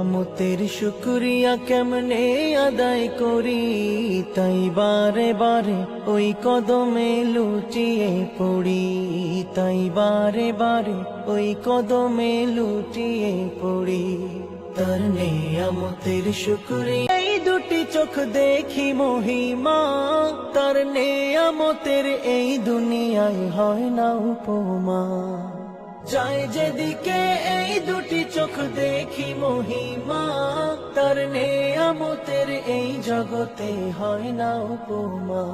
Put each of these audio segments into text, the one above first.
আমতের শুক্রিয়া কেমনে আদায় করি? তাই বারে বারে ওই কদমে লুটিয়ে পড়ি। তাই বারে বারে ওই কদমে লুটিয়ে পড়ি। তার নেয়ামতের শুক্রিয়া। এই দুটি চোখ দেখি মহিমা। তার নেয়ামতের এই দুনিয়ায় হয় না উপমা। যায় যেদিকে এই দুটি চোখ দেখি তার নেয়ামতের এই জগতে হয় না উপমা।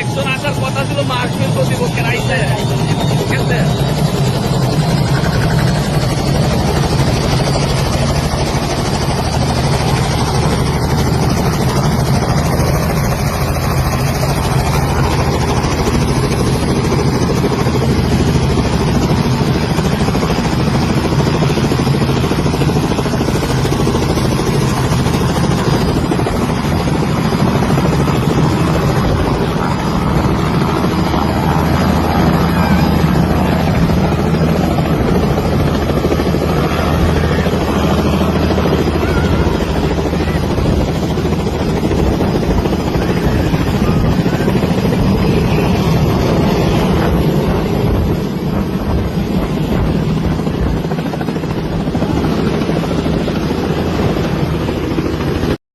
একজন আসার কথা ছিল মার্চ প্রতিপক্ষের আইসে খেলতে।